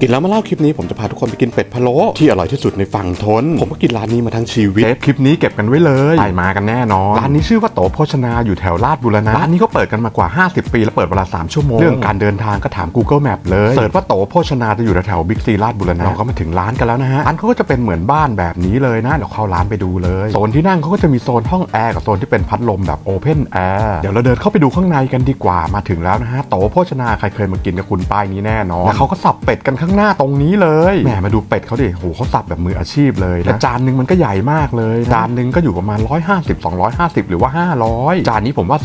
กินแล้วมาเล่าคลิปนี้ผมจะพาทุกคนไปกินเป็ดพะโล้ที่อร่อยที่สุดในฝั่งทน ผมก็กินร้านนี้มาทั้งชีวิตเทปคลิปนี้เก็บกันไว้เลยไปมากันแน่นอนร้านนี้ชื่อว่าโตโภชนาอยู่แถวลาดบุรณะร้านนี้ก็เปิดกันมากว่า 50 ปีแล้วเปิดเวลา 3 ชั่วโมง เรื่องการเดินทางก็ถาม Google Map เลยเสิร์ชว่าโตโภชนาจะอยู่แถวบิ๊กซีลาดบุรณะเราก็มาถึงร้านกันแล้วนะฮะร้านเขาก็จะเป็นเหมือนบ้านแบบนี้เลยนะเดี๋ยวเข้าร้านไปดูเลยโซนที่นั่งเขาก็จะมีโซนห้องแอร์กับโซนที่เป็นพัดลมแบบโอเพนแอร์เดี๋ยวเราเดินเข้าไปดูข้างในกันดีกว่ามาถึงแล้วนะฮะโตโภชนาใครเคยมากินกับคุณป้ายนี้แน่นอนแล้วเขาก็สับเป็ดกันข้างหน้าตรงนี้เลยแหมมาดูเป็ดเขาดิโหเขาสับแบบมืออาชีพเลยแต่จานหนึงมันก็ใหญ่มากเลยจานหนึงก็อยู่ประมาณ 150 250 หรือว่า 500 จานนี้ผมว่า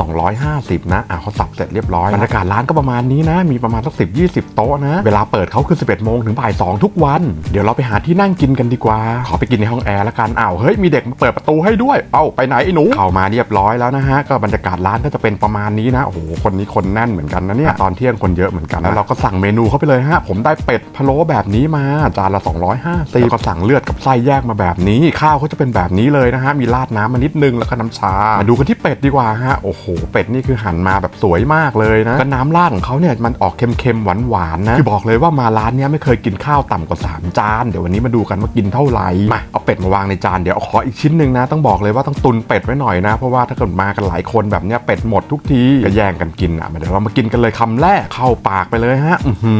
250 นะอะเขาสับเสร็จเรียบร้อยบรรยากาศร้านก็ประมาณนี้นะ มีประมาณสัก10 20 โต๊ะนะ เวลาเปิดเขาคือ 11 โมงถึงบ่าย 2 ทุกวัน เดี๋ยวเราไปหาที่นั่งกินกันดีกว่า ขอไปกินในห้องแอร์ละกันอ้าวเฮ้ยมีเด็กมาเปิดประตูให้ด้วย เอ้าไปไหนไอ้หนูเข้ามาเรียบร้อยแล้วนะฮะก็บรรยากาศร้านก็จะเป็นประมาณนี้นะโอ้โหคนนี้คนแน่นเหมือนกันนะเนี่ยตอนเที่ยงคนเยอะเหมือนกันแล้วเราก็สั่งเมนูเข้าไปเลยฮะผมได้เป็ดพะโล้แบบนี้มาจานละ 250ก็สั่งเลือดกับไส้แยกมาแบบนี้ ข้าวเขาจะเป็นแบบนี้เลยนะฮะมีราดน้ำมานิดนึงแล้วก็น้ำชามาดูกันที่เป็ดดีกว่าฮะโอ้โห เป็ดนี่คือหั่นมาแบบสวยมากเลยนะก็น้ำราดของเขาเนี่ยมันออกเค็มๆหวานๆนะคือบอกเลยว่ามาร้านเนี้ยไม่เคยกินข้าวต่ำกว่า 3 จาน เดี๋ยววันนี้มาดูกันว่ากินเท่าไหร่มาเอาเป็ดมาวางในจานเดี๋ยวขออีกชิ้นหนึ่งนะต้องบอกเลยว่าต้องตุนเป็ดไว้หน่อยนะ เพราะว่าถ้าเกิดมากันหลายคนแบบเนี้ยเป็ดหมดทุกทีก็แย่งกันกินอะเดี๋ยวเรามากินกันเลยคำแรกเข้าปากไปเลยฮะอื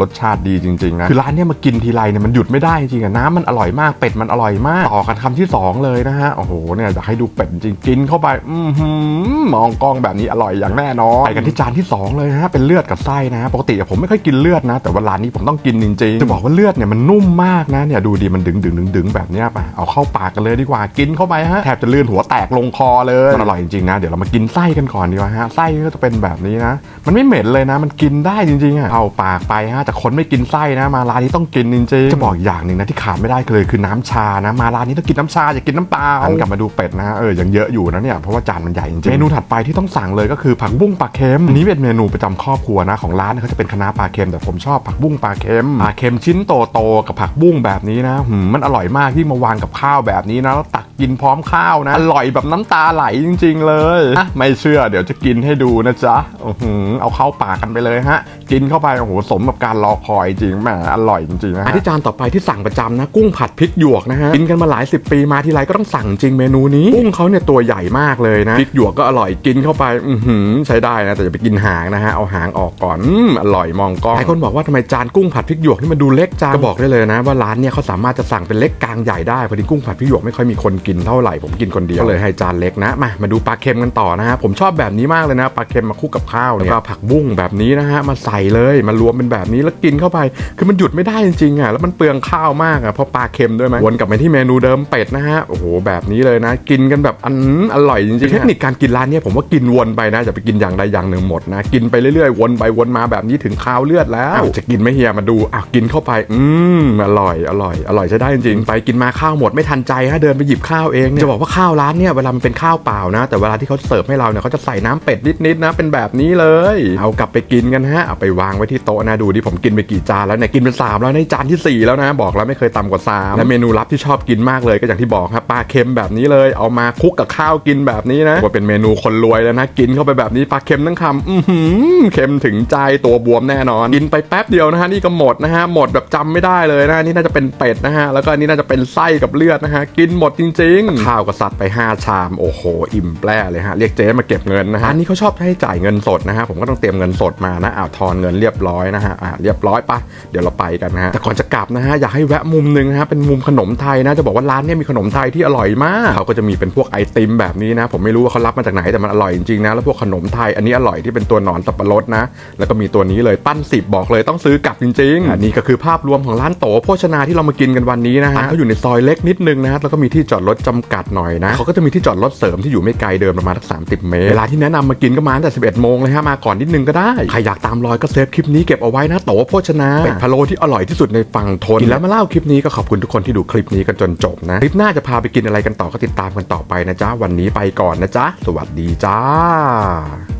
รสชาติดีจริงๆนะคือร้านเนี้ยมากินทีไรเนี่ยมันหยุดไม่ได้จริงๆอะน้ำมันอร่อยมากเป็ดมันอร่อยมากต่อกันคำที่สองเลยนะฮะโอ้โหเนี่ยอยากให้ดูเป็ดจริงกินเข้าไปอือหือมองกล้องแบบนี้อร่อยอย่างแน่นอนไปกันที่จานที่สองเลยฮะเป็นเลือดกับไส้นะ ปกติผมไม่ค่อยกินเลือดนะ แต่ว่าร้านนี้ผมต้องกินจริงๆจะบอกว่าเลือดเนี่ยมันนุ่มมากนะเนี่ยดูดีมันดึงดึงดึงดึงแบบเนี้ยไปเอาเข้าปากกันเลยดีกว่ากินเข้าไปฮะแทบจะลื่นหัวแตกลงคอเลยมันอร่อยจริงๆนะเดี๋ยวเรามากินไส้กันก่อนดีกว่าฮะไส้ก็จะเป็นแบบนี้นะ มันไม่เหม็นเลยนะ มันกินได้จริงๆอะเข้าปากไปฮะแต่คนไม่กินไส้นะ มาร้านนี้ต้องกินจริงๆจะบอกอย่างหนึ่งนะที่ขาดไม่ได้เลยคือน้ำชานะ มาร้านนี้ต้องกินน้ำชาอย่ากินน้ำเปล่าหันกลับมาดูเป็ดนะเออยังเยอะอยู่นะเนี่ยเพราะว่าจานมันใหญ่จริงๆเมนูถัดไปที่ต้องสั่งเลยก็คือผักบุ้งปลาเค็มอันนี้เป็นเมนูประจำครอบครัวนะของร้านเขาจะเป็นคณะน้าปลาเค็มแต่ผมชอบผักบุ้งปลาเค็มปลาเค็มชิ้นโตๆกับผักบุ้งแบบนี้นะหืมมันอร่อยมากที่มาวางกับข้าวแบบนี้นะแล้วตักกินพร้อมข้าวนะ อร่อยแบบน้ำตาไหลจริง ๆ เลยอะไม่เชื่อเดี๋ยวจะกินให้ดูนะจ๊ะอือเอาเข้าปากกันไปเลยฮะ กินเข้าไปโอ้โหสมกับการรอคอยจริงแหมอร่อยจริงๆนะฮะที่จานต่อไปที่สั่งประจำนะ กุ้งผัดพริกหยวกนะฮะกินกันมาหลายสิบปีมาทีไรก็ต้องสั่งจริงเมนูนี้กุ้งเขาเนี่ยตัวใหญ่มากเลยนะพริกหยวกก็อร่อยกินเข้าไปอือหือใช้ได้นะแต่อย่าไปกินหางนะฮะเอาหางออกก่อนอืมอร่อยมองกล้องหลายคนบอกว่าทำไมจานกุ้งผัดพริกหยวกนี่มันดูเล็กจังก็บอกได้เลยนะ ว่าร้านเนี่ยเขาสามารถจะสั่งเป็นเล็กกลางใหญ่ได้พอดีกุ้งผัดพริกหยวกไม่ค่อยมีคนกินเท่าไหร่ผมกินคนเดียวก็เลยให้จานเล็กนะมามาดูปลาเค็มกันต่อนะฮะผมชอบแบบนี้มากเลยนะปลาเค็มมาคู่กับข้าวเนี่ยแล้วก็ผักบุ้งแบบนี้นะฮะมาใส่เลยมารวมเป็นแบบนี้แล้วกินเข้าไป คือมันหยุดไม่ได้จริงๆอะแล้วมันเปลืองข้าวมากอะเพราะปลาเค็มด้วยมั้ยวนกลับไปที่เมนูเดิมเป็ดนะฮะโอ้โหแบบนี้เลยนะ กินกันแบบอันอร่อยจริงๆเทคนิคการกินร้านเนี้ยผมว่ากินวนไปนะอย่าไปกินอย่างใดอย่างหนึ่งหมดนะกินไปเรื่อยๆวนไปวนมาแบบนี้ถึงข้าวเลือดแล้วอ้าวจะกินไหม่เฮียมาดูอะกินเข้าไป อืมอร่อยอร่อย อร่อยใช้ได้จริงๆไปกินมาข้าวหมดไม่ทันใจฮะเดินไปหยิบข้าวเองเนี่ยจะบอกว่าข้าวร้านเนี่ยเวลามันเป็นข้าวเปล่านะ แต่เวลาที่เขาเสิร์ฟให้เราเนี่ยเขาจะใส่น้ำเป็ดนิดๆนะเป็นแบบนี้เลย เอากลับไปกินกันฮะเอาไปวางไว้ที่โต๊ะนะดูดิผมกินไปกี่จานแล้วเนี่ยกินเป็นสามแล้วในจานที่สี่แล้วนะ บอกแล้วไม่เคยต่ำกว่าสามและเมนูลับที่ชอบกินมากเลยก็อย่างที่บอกครับปลาเค็มแบบนี้เลย เอามาคลุกกับข้าวกินแบบนี้นะว่าเป็นเมนูคนรวยแล้วนะกินเข้าไปแบบนี้ปลาเค็มทั้งคำอื้อหือเค็มถึงใจตัวบวมแน่นอนกินไปแป๊บเดียวนะฮะนี่ก็หมดนะฮะหมดแบบจำไม่ได้เลยนะนี่น่าจะเป็นเป็ดนะฮะแล้วก็นนี่น่าจะเป็นไส้กับเลือดนะฮะกินหมดจริงๆข้าวก็สัตว์ไป 5 ชาม โอ้โห อิ่มแปร่เลยฮะ เรียกเจ๊มาเก็บเงินนะฮะ อันนี้เขาชอบให้จ่ายเงินสดนะฮะ ผมก็ต้องเตรียมเงินสดมานะอ้าวทอนเงินเรียบร้อยนะฮะ อ่าเรียบร้อยปะเดี๋ยวเราไปกันนะฮะ แต่ก่อนจะกลับนะฮะ อยากให้แวะมุมหนึ่งนะฮะ เป็นมุมขนมไทยนะ จะบอกว่าร้านเนี้มีขนมไทยที่อร่อยมาก เขาก็จะมีเป็นพวกไอติมแบบนี้นะ ผมไม่รู้ว่าเขารับมาจากไหน แต่มันอร่อยจริงๆนะ แล้วพวกขนมไทย อันนี้อร่อยที่เป็นตัวหนอนสับปะรดนะ แล้วก็มีตัวนี้เลยปั้นสิบบอกเลยต้องซื้อกลับจริงๆอันนี้ก็คือภาพรวมของร้านโตโภชนาที่เรามากินกันวันนี้นะฮะเขาอยู่ในซอยเล็กนิดนึงนะฮะแล้วก็มีที่จอดรถจำกัดหน่อยนะเขาก็จะมีที่จอดรถเสริมที่อยู่ไม่ไกลเดินประมาณสักสามสิบเมตรเวลาที่แนะนำมากินก็มาตั้งแต่11โมงเลยฮะมาก่อนนิดนึงก็ได้ใครอยากตามรอยก็เซฟคลิปนี้เก็บเอาไว้นะโตโภชนาเป็ดพะโล้ที่อร่อยที่สุดในฝั่งทนกินแล้วมาเล่าคลิปนี้ก็ขอบคุณทุกคนที่ดูคลิปนี้กันจนจบนะคลิปหน้าจะพาไปกินอะไรกันต่อก็ติดตามกันต่อไปนะจ๊ะวันนี้ไปก่อนนะจ๊ะสวัสดีจ้า